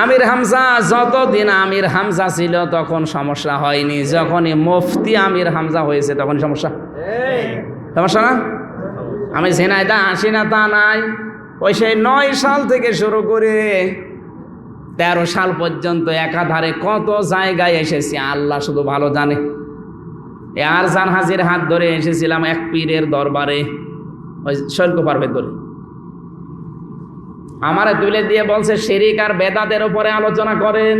আমির হামজা যতদিন আমির হামজা ছিল তখন সমস্যা হয়নি। যখনই মুফতি আমির হামজা হয়েছে তখন সমস্যা। সমস্যা না? আমি ঝিনাইদা আসি না তা নাই। ওই সেই নয় সাল থেকে শুরু করে তেরো সাল পর্যন্ত একাধারে কত জায়গায় এসেছি আল্লাহ শুধু ভালো জানে। এ আর জান হাজির হাত ধরে এসেছিলাম এক পীরের দরবারে ওই শৈল্ক পারবে ধরে আমারে তুলে দিয়ে বলছে, শিরিক আর বেদাদের উপরে আলোচনা করেন।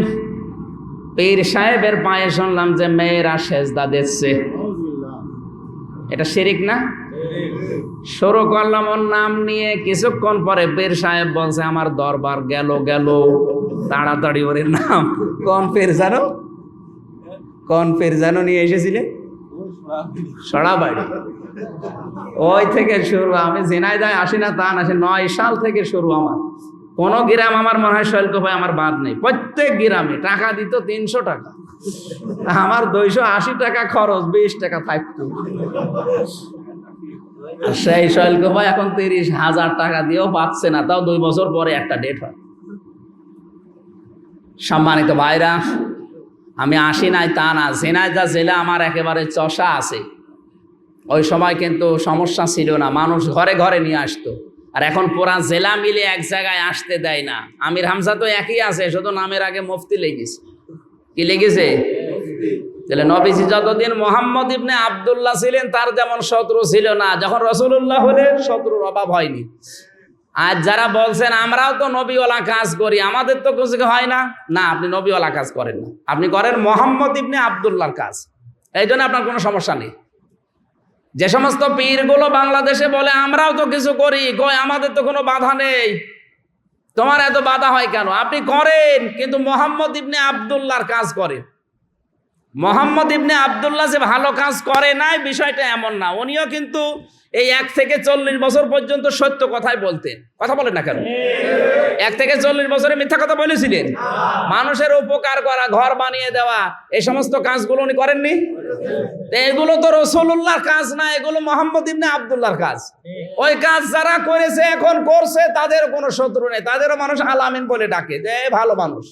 পীর সাহেবের পায়ে শুনলাম যে মেয়েরা সেজদা দিচ্ছে। এটা শিরিক না? শুরু করলাম ওর নাম নিয়ে। কিছুক্ষণ পরে পীর সাহেব বলছে, আমার দরবার গেল গেল। তাড়াতাড়ি ওর নাম। কোন পীর জানো? কোন পীর জানো নিয়ে এসেছিলে? সড়াবাড়ি ওই থেকে শুরু, আমি ঝিনাইদায় আসি না, তা না নয় সাল থেকে শুরু আমার। কোন গ্রাম আমার মনে হয় শৈল্ক ভাই আমার বাদ নেই। প্রত্যেক গ্রামে টাকা দিত তিনশো টাকা। আমার দুইশো আশি টাকা খরচ, বিশ টাকা থাকতো। সেই শৈল্ক ভাই এখন তিরিশ হাজার টাকা দিয়েও পাচ্ছে না, তাও দুই বছর পরে একটা ডেট হয়। সম্মানিত ভাইরা, আমি আসি নাই, তা না ঝিনাইদা জেলা আমার একেবারে চষা আছে। ওই সময় কিন্তু সমস্যা ছিল না। মানুষ ঘরে ঘরে নিয়ে আসতো। আর এখন পুরা জেলা মিলে এক জায়গায় আসতে দেয় না। আমির হামজা তো একই আছে, শুধু নামের আগে মুফতি লেগেছে। কি লেগেছে? তাহলে নবীজি যতদিন মোহাম্মদ ইবনে আবদুল্লাহ ছিলেন, তার যেমন শত্রু ছিল না। যখন রসুল্লাহ হলে শত্রুর অভাব হয়নি। আর যারা বলছেন, আমরাও তো নবীওয়ালা কাজ করি, আমাদের তো কিছু হয় না। না, আপনি নবীওয়ালা কাজ করেন না। আপনি করেন মোহাম্মদ ইবনে আবদুল্লাহর কাজ। এই জন্য আপনার কোনো সমস্যা নেই। যে সমস্ত পীরগুলো বাংলাদেশে বলে, আমরাও তো কিছু করি। কই আমাদের তো কোনো বাধা নেই। তোমার এত বাধা হয় কেন? আপনি করেন, কিন্তু মোহাম্মদ ইবনে আবদুল্লাহর কাজ করেন। মোহাম্মদ ইবনে আবদুল্লাহ যে ভালো কাজ করে নাই, বিষয়টা এমন না। উনিও কিন্তু এই এক থেকে চল্লিশ বছর পর্যন্ত সত্য কথাই বলতেন। কথা বলেন না কেন? এক থেকে চল্লিশ বছরে মিথ্যা কথা বলেছিলেন। মানুষের উপকার করা, ঘর বানিয়ে দেওয়া এই সমস্ত কাজগুলো উনি করেননি? এগুলো তো রসুল্লাহর কাজ না, এগুলো মোহাম্মদ ইবনে আবদুল্লাহর কাজ। ওই কাজ যারা করেছে, এখন করছে, তাদের কোনো শত্রু নেই। তাদেরও মানুষ আলামিন বলে ডাকে। যে ভালো মানুষ।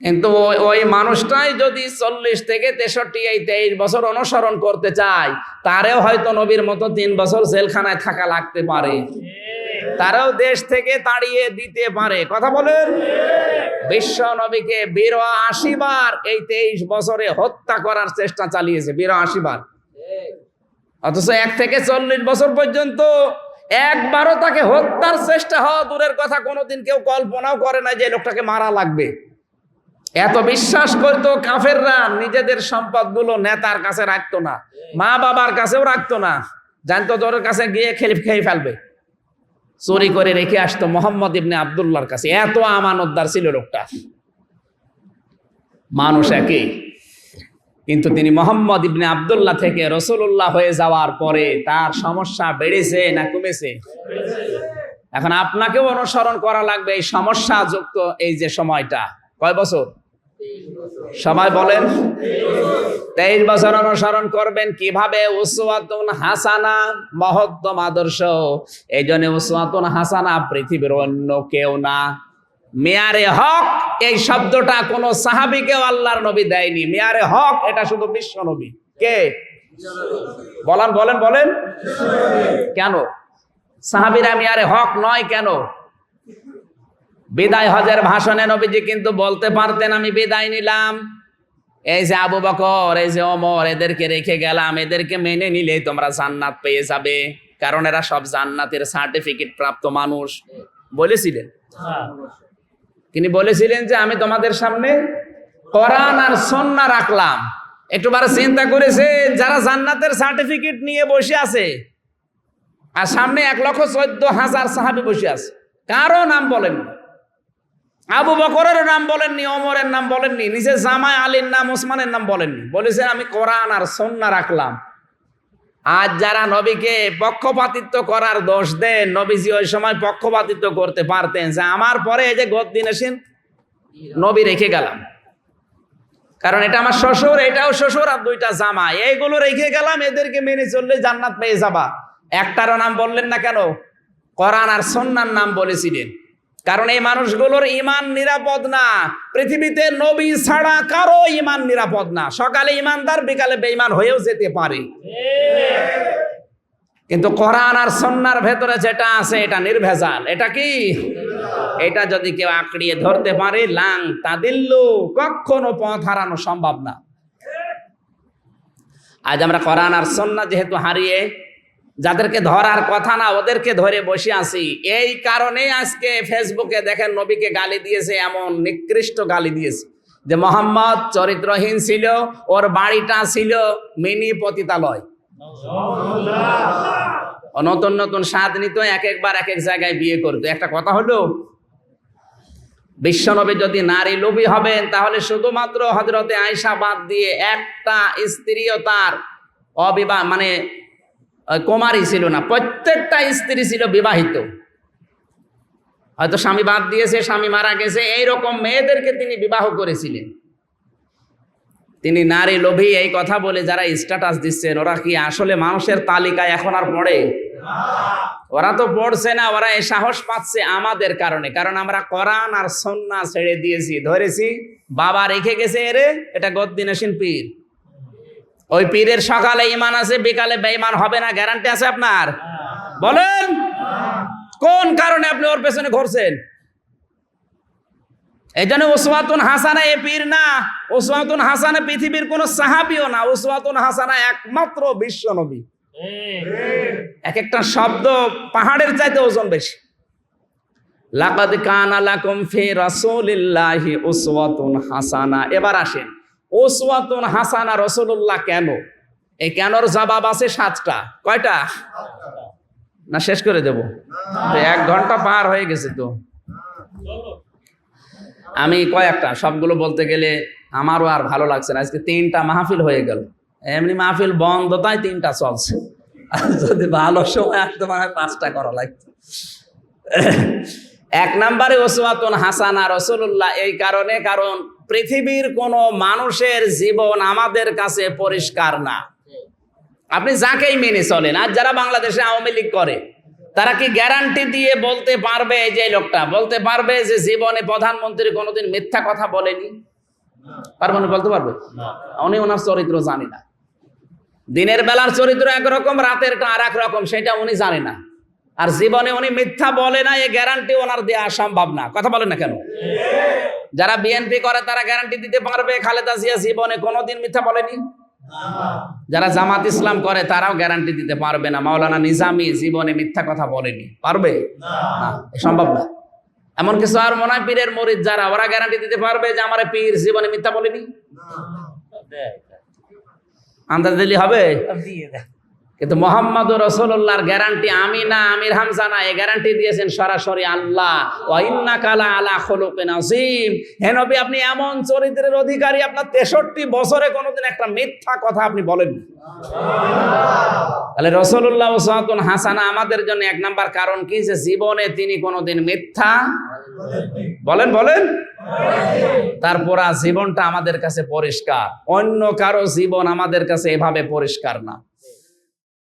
কিন্তু ওই- মানুষটাই যদি চল্লিশ থেকে তেষট্টি এই তেইশ বছর অনুসরণ করতে চায়, তারেও হয়তো নবীর মতো তিন বছর জেলখানায় থাকা লাগতে পারে। তারাও দেশ থেকে তাড়িয়ে দিতে পারে। কথা বলেন? বিশ্ব নবীকে বার এই তেইশ বছরে হত্যা করার চেষ্টা চালিয়েছে বার। অথচ এক থেকে চল্লিশ বছর পর্যন্ত একবারও তাকে হত্যার চেষ্টা হওয়া দূরের কথা কোনোদিন কেউ কল্পনাও করে না যে লোকটাকে মারা লাগবে। এত বিশ্বাস করতো কাফেররা, নিজেদের সম্পদগুলো নেতার কাছে রাখতো না, মা বাবার কাছেও রাখতো না। জানতো তোর কাছে গিয়ে খেলে খেয়ে ফেলবে। চুরি করে রেখে আসতো মোহাম্মদ ইবনে আবদুল্লাহর কাছে। এত আমানতদার ছিল লোকটা। মানুষ একই কিন্তু তিনি মোহাম্মদ ইবনে আবদুল্লাহ থেকে রসুল্লাহ হয়ে যাওয়ার পরে তার সমস্যা বেড়েছে না কমেছে? এখন আপনাকেও অনুসরণ করা লাগবে এই সমস্যা যুক্ত এই যে সময়টা। কয় বছর? সবাই বলেন, তেইশ বছর অনুসরণ করবেন কীভাবে? উসওয়াতুন হাসানা, মহত্তম আদর্শ। এই জন্য উসওয়াতুন হাসানা পৃথিবীর অন্য কেউ না। মেয়ারে হক, এই শব্দটা কোন সাহাবিকেও আল্লাহর নবী দেয়নি। মেয়ারে হক, এটা শুধু বিশ্ব নবী। কে? বলেন বলেন বলেন। কেন? সাহাবিরা মেয়ারে হক নয় কেন? বিদায় হজের ভাষণে নবীজি কিন্তু বলতে পারতেন, আমি বিদায় নিলাম। এই যে আবু বকর, এই যে অমর এদেরকে রেখে গেলাম। এদেরকে মেনে নিলে তোমরা জান্নাত পেয়ে যাবে, কারণ এরা সব জান্নাতের সার্টিফিকেট প্রাপ্ত মানুষ। বলেছিলেন? তিনি বলেছিলেন যে, আমি তোমাদের সামনে কোরআন আর সন্না রাখলাম। একটুবার চিন্তা করেছে, যারা জান্নাতের সার্টিফিকেট নিয়ে বসে আছে, আর সামনে এক লক্ষ চোদ্দ হাজার সাহাবি বসে আছে, কারও নাম বলেন আবু বকরের নাম বলেননি অমরের নাম বলেননি নিজের জামাই আলীর নাম, ওসমানের নাম বলেননি। বলেছেন আমি কোরআন আর সন্না রাখলাম। আজ যারা নবীকে পক্ষপাতিত্ব করার দোষ দেন নবীজি ওই সময় পক্ষপাতিত্ব করতে পারতেন। যে আমার পরে এই যে গদ্দিন এসেন নবী রেখে গেলাম। কারণ এটা আমার শ্বশুর, এটাও শ্বশুর আর দুইটা জামা এইগুলো রেখে গেলাম, এদেরকে মেনে চললে জান্নাত পেয়ে যাবা। একটারও নাম বললেন না কেন? কোরআন আর সন্ন্যার নাম বলেছিলেন। কারণ এই মানুষগুলোর ইমান নিরাপদ না। পৃথিবীতে নবী ছাড়া কারও ইমান নিরাপদ না। সকালে ইমানদার বিকালে বেঈমান হয়েও যেতে পারে। কিন্তু কোরআন আর সন্ন্যার ভেতরে যেটা আছে, এটা নির্ভেজাল। এটা কি? এটা যদি কেউ আঁকড়িয়ে ধরতে পারে, লাং তাদিল্লু, কখনো পথ হারানো সম্ভব না। আজ আমরা কোরআন আর সন্না যেহেতু হারিয়ে যাদেরকে ধরার কথা না, ওদেরকে ধরে বসে আছি। এই কারণে আজকে ফেসবুকে দেখেন নবীকে গালি দিয়েছে, এমন নিকৃষ্ট গালি দিয়েছে। যে মোহাম্মদ চরিত্রহীন ছিল, ওর বাড়িটা ছিল মিনি পতিতালয়। নতুন নতুন স্বাদ নিত, এক একবার এক এক জায়গায় বিয়ে করতো। একটা কথা হলো, বিশ্বনবী যদি নারী লোভী হবেন, তাহলে শুধুমাত্র হজরতে আয়সা বাদ দিয়ে একটা স্ত্রীও তার অবিবাহ মানে কুমারী ছিল না, প্রত্যেকটা স্ত্রী ছিল বিবাহিত। হয়তো স্বামী বাদ দিয়েছে, স্বামী মারা গেছে, এইরকম মেয়েদেরকে তিনি বিবাহ করেছিলেন। তিনি নারী লোভী এই কথা বলে যারা স্ট্যাটাস দিচ্ছেন, ওরা কি আসলে মানুষের তালিকায় এখন আর পড়ে? ওরা তো পড়ছে না, ওরা এই সাহস পাচ্ছে আমাদের কারণে, কারণ আমরা কোরআন আর সন্না ছেড়ে দিয়েছি, ধরেছি, বাবা রেখে গেছে এরে, এটা গদ্দিনাসীন পীর। ওই পীরের সকালে ইমান আছে, বিকালে বেঈমান হবে না, গ্যারান্টি আছে আপনার? বলেন। কোন কারণে আপনি ওর পেছনে ঘুরছেন? এই জন্য ওসওয়াতুন হাসানা এ পীর না ওসওয়াতুন হাসানা পৃথিবীর কোন সাহাবিও না ওসওয়াতুন হাসানা একমাত্র বিশ্ব নবী। এক একটা শব্দ পাহাড়ের চাইতে ওজন বেশি। লাকাদ কানা লাকুম ফি রাসূলিল্লাহি উসওয়াতুন হাসানা। এবার আসেন। উসওয়াতুন হাসানা রাসূলুল্লাহ কেন? এই কেনর জবাব আছে সাতটা। কয়টা? না, শেষ করে দেব। এক ঘণ্টা পার হয়ে গেছে তো। আমি কয়েকটা, সবগুলো বলতে গেলে আমারও আর ভালো লাগছে না। আজকে তিনটা মাহফিল হয়ে গেল। এমনি মাহফিল বন্ধ, তাই তিনটা চলছে। যদি ভালো সময় আসতো মানে পাঁচটা করা লাগতো। এক নম্বরে ওসওয়াতুন হাসানা রসুল্লাহ এই কারণে কারণ পৃথিবীর কোনো মানুষের জীবন আমাদের কাছে পরিষ্কার না। আপনি যাকেই মেনে চলেন আর যারা বাংলাদেশে আওয়ামী লীগ করে তারা কি গ্যারান্টি দিয়ে বলতে পারবে এই যে লোকটা? বলতে পারবে যে জীবনে প্রধানমন্ত্রী কোনোদিন মিথ্যা কথা বলেনি? পারবে না বলতে পারবে? উনি ওনার চরিত্র জানি না। দিনের বেলার চরিত্র একরকম রাতেরটা আর এক রকম সেটা উনি জানে না। আর জীবনে উনি মিথ্যা বলে না এই গ্যারান্টি ওনার দেওয়া সম্ভব না। কথা বলেন না কেন? যারা বিএনপি করে তারা গ্যারান্টি দিতে পারবে খালেদা জিয়া জীবনে কোনোদিন মিথ্যা বলেনি? যারা জামাত ইসলাম করে তারাও গ্যারান্টি দিতে পারবে না। মাওলানা নিজামি জীবনে মিথ্যা কথা বলেনি। পারবে? না সম্ভব না। এমন কিছু আর মনে হয় পীরের মরিদ যারা ওরা গ্যারান্টি দিতে পারবে যে আমার পীর জীবনে মিথ্যা বলেনি? আন্দাজ দিলি হবে? কিন্তু মোহাম্মদ রসুল্লাহর গ্যারান্টি আমি না, আমির হামজা না এই গ্যারান্টি দিয়েছেন সরাসরি আল্লাহ। কালা আলা খলুকিন আজিম হে আপনি এমন চরিত্রের অধিকারী, আপনার তেষট্টি বছরে কোনোদিন একটা মিথ্যা কথা আপনি বলেননি। তাহলে রসুল্লাহ ওসাতুন হাসানা আমাদের জন্য এক নাম্বার কারণ কি? যে জীবনে তিনি কোনোদিন মিথ্যা বলেন বলেন। তারপর জীবনটা আমাদের কাছে পরিষ্কার। অন্য কারও জীবন আমাদের কাছে এভাবে পরিষ্কার না।